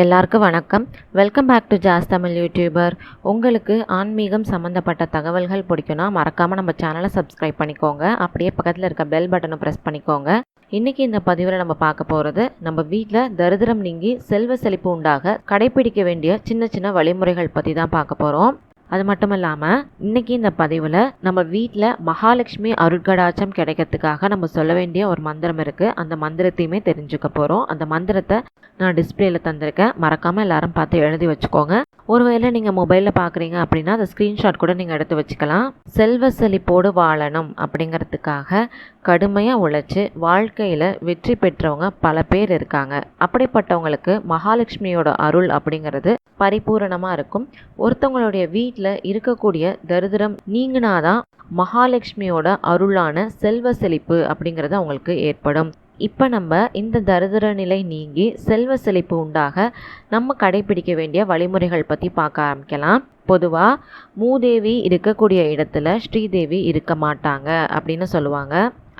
எல்லாருக்கும் வணக்கம். Welcome back to Jas Tamil YouTuber உங்களுக்கு ஆன்மீகம் சம்மந்தப்பட்ட தகவல்கள் பிடிக்கும்னா மறக்காமல் நம்ம சேனலை சப்ஸ்கிரைப் பண்ணிக்கோங்க. அப்படியே பக்கத்தில் இருக்க பெல் பட்டனை ப்ரெஸ் பண்ணிக்கோங்க. இன்றைக்கி இந்த பதிவில் நம்ம பார்க்க போகிறது நம்ம வீட்டில் தரிதிரம் நீங்கி செல்வ செழிப்பு உண்டாக கடைபிடிக்க வேண்டிய சின்ன சின்ன வழிமுறைகள் பற்றி தான் பார்க்க போகிறோம் அது மட்டும் இல்லாமல் இன்றைக்கி இந்த பதிவில் நம்ம வீட்டில் மகாலட்சுமி அருட்கடாச்சம் கிடைக்கிறதுக்காக நம்ம சொல்ல வேண்டிய ஒரு மந்திரம் இருக்குது அந்த மந்திரத்தையுமே தெரிஞ்சுக்க போகிறோம் அந்த மந்திரத்தை நான் டிஸ்பிளேல தந்திருக்கேன். மறக்காமல் எல்லாரும் பார்த்து எழுதி வச்சுக்கோங்க. ஒருவேளை நீங்கள் மொபைலில் பார்க்குறீங்க அப்படின்னா அந்த ஸ்க்ரீன்ஷாட் கூட நீங்கள் எடுத்து வச்சுக்கலாம். செல்வ செழிப்போடு வாழணும் அப்படிங்கிறதுக்காக கடுமையாக உழைச்சி வாழ்க்கையில் வெற்றி பெற்றவங்க பல பேர் இருக்காங்க. அப்படிப்பட்டவங்களுக்கு மகாலட்சுமியோட அருள் அப்படிங்கிறது பரிபூரணமாக இருக்கும். ஒருத்தவங்களுடைய வீட்டில் இருக்கக்கூடிய தரித்திரம் நீங்கினாதான் மகாலட்சுமியோட அருளான செல்வ செழிப்பு அப்படிங்கிறது அவங்களுக்கு ஏற்படும். இப்போ நம்ம இந்த தரிதிர நிலை நீங்கி செல்வ செழிப்பு உண்டாக நம்ம கடைபிடிக்க வேண்டிய வழிமுறைகள் பற்றி பார்க்க ஆரம்பிக்கலாம். பொதுவாக மூதேவி இருக்கக்கூடிய இடத்துல ஸ்ரீதேவி இருக்க மாட்டாங்க அப்படின்னு சொல்லுவாங்க.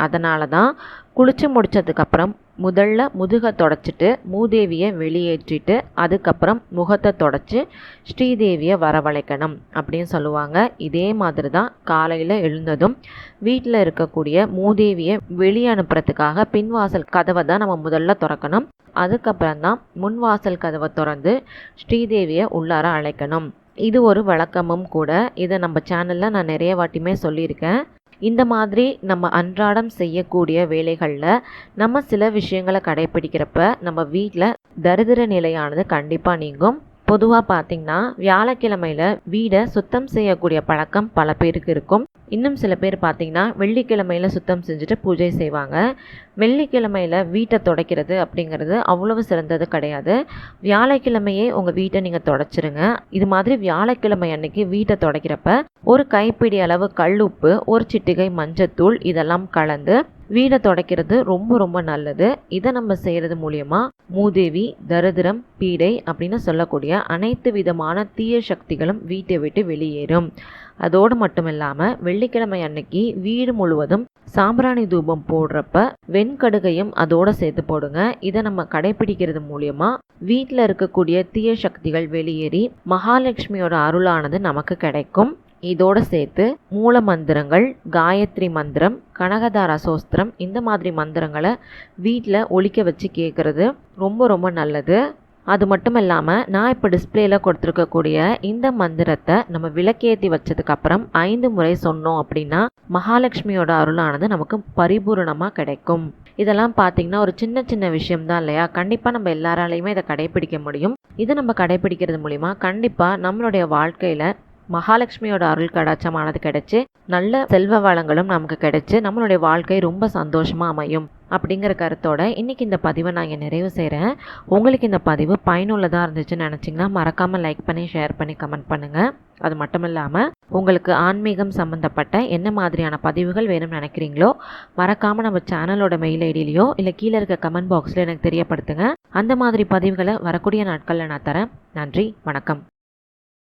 அதனால தான் குளித்து முடித்ததுக்கப்புறம் முதல்ல முதுகை தொடச்சிட்டு மூதேவியை வெளியேற்றிட்டு அதுக்கப்புறம் முகத்தை தொடச்சி ஸ்ரீதேவியை வரவழைக்கணும் அப்படின்னு சொல்லுவாங்க. இதே மாதிரி தான் காலையில் எழுந்ததும் வீட்டில் இருக்கக்கூடிய மூதேவியை வெளியே அனுப்புறதுக்காக பின்வாசல் கதவை தான் நம்ம முதல்ல திறக்கணும். அதுக்கப்புறம் தான் முன்வாசல் கதவை திறந்து ஸ்ரீதேவியை உள்ளார அழைக்கணும். இது ஒரு வழக்கமும் கூட. இதை நம்ம சேனலில் நான் நிறைய வாட்டியுமே சொல்லியிருக்கேன். இந்த மாதிரி நம்ம அன்றாடம் செய்யக்கூடிய வேலைகளில் நம்ம சில விஷயங்களை கடைப்பிடிக்கிறப்ப நம்ம வீட்டில் தரித்திர நிலையானது கண்டிப்பாக நீங்கும். பொதுவாக பார்த்திங்கன்னா வியாழக்கிழமையில் வீடை சுத்தம் செய்யக்கூடிய பழக்கம் பல பேருக்கு இருக்கும். இன்னும் சில பேர் பார்த்திங்கன்னா வெள்ளிக்கிழமையில் சுத்தம் செஞ்சுட்டு பூஜை செய்வாங்க. வெள்ளிக்கிழமையில் வீட்டை துடைக்கிறது அப்படிங்கிறது அவ்வளவு சிறந்தது கிடையாது. வியாழக்கிழமையே உங்கள் வீட்டை நீங்கள் தொடச்சிருங்க. இது மாதிரி வியாழக்கிழமை அன்னைக்கு வீட்டை துடைக்கிறப்ப ஒரு கைப்பிடி அளவு கல் உப்பு ஒரு சிட்டிகை மஞ்சத்தூள் இதெல்லாம் கலந்து வீடை துடைக்கிறது ரொம்ப ரொம்ப நல்லது. இதை நம்ம செய்கிறது மூலயமா மூதேவி தரித்திரம் பீடை அப்படின்னு சொல்லக்கூடிய அனைத்து விதமான தீய சக்திகளும் வீட்டை விட்டு வெளியேறும். அதோடு மட்டும் இல்லாமல் வெள்ளிக்கிழமை அன்னைக்கு வீடு முழுவதும் சாம்பிராணி தூபம் போடுறப்ப வெண்கடுகையும் அதோட சேர்த்து போடுங்க. இதை நம்ம கடைபிடிக்கிறது மூலயமா வீட்டில் இருக்கக்கூடிய தீய சக்திகள் வெளியேறி மகாலட்சுமியோட அருளானது நமக்கு கிடைக்கும். இதோடு சேர்த்து மூல மந்திரங்கள் காயத்ரி மந்திரம் கனகதார சோஸ்திரம் இந்த மாதிரி மந்திரங்களை வீட்டில் ஒழிக்க வச்சு கேட்குறது ரொம்ப ரொம்ப நல்லது. அது மட்டும் இல்லாமல் நான் இப்போ டிஸ்பிளேயில் கொடுத்துருக்கக்கூடிய இந்த மந்திரத்தை நம்ம விளக்கேற்றி வச்சதுக்கப்புறம் ஐந்து முறை சொன்னோம் அப்படின்னா மகாலட்சுமியோட அருளானது நமக்கு பரிபூரணமாக கிடைக்கும். இதெல்லாம் பார்த்தீங்கன்னா ஒரு சின்ன சின்ன விஷயம் தான் இல்லையா? கண்டிப்பாக நம்ம எல்லாராலையுமே இதை கடைபிடிக்க முடியும். இதை நம்ம கடைபிடிக்கிறது மூலிமா கண்டிப்பாக நம்மளுடைய வாழ்க்கையில் மகாலட்சுமியோட அருள் கடாச்சமானது கிடைச்சி நல்ல செல்வ வளங்களும் நமக்கு கிடைச்சி நம்மளுடைய வாழ்க்கை ரொம்ப சந்தோஷமாக அமையும் அப்படிங்கிற கருத்தோட இன்றைக்கி இந்த பதிவை நான் இங்கே நிறைவு செய்கிறேன் உங்களுக்கு இந்த பதிவு பயனுள்ளதாக இருந்துச்சுன்னு நினச்சிங்கன்னா மறக்காமல் லைக் பண்ணி ஷேர் பண்ணி கமெண்ட் பண்ணுங்கள் அது மட்டும் இல்லாமல் உங்களுக்கு ஆன்மீகம் சம்மந்தப்பட்ட என்ன மாதிரியான பதிவுகள் வேணும்னு நினைக்கிறீங்களோ மறக்காமல் நம்ம சேனலோட மெயில் ஐடியிலையோ இல்லை கீழே இருக்க கமெண்ட் பாக்ஸில் எனக்கு தெரியப்படுத்துங்க. அந்த மாதிரி பதிவுகளை வரக்கூடிய நாட்களில் நான் தரேன். நன்றி வணக்கம்.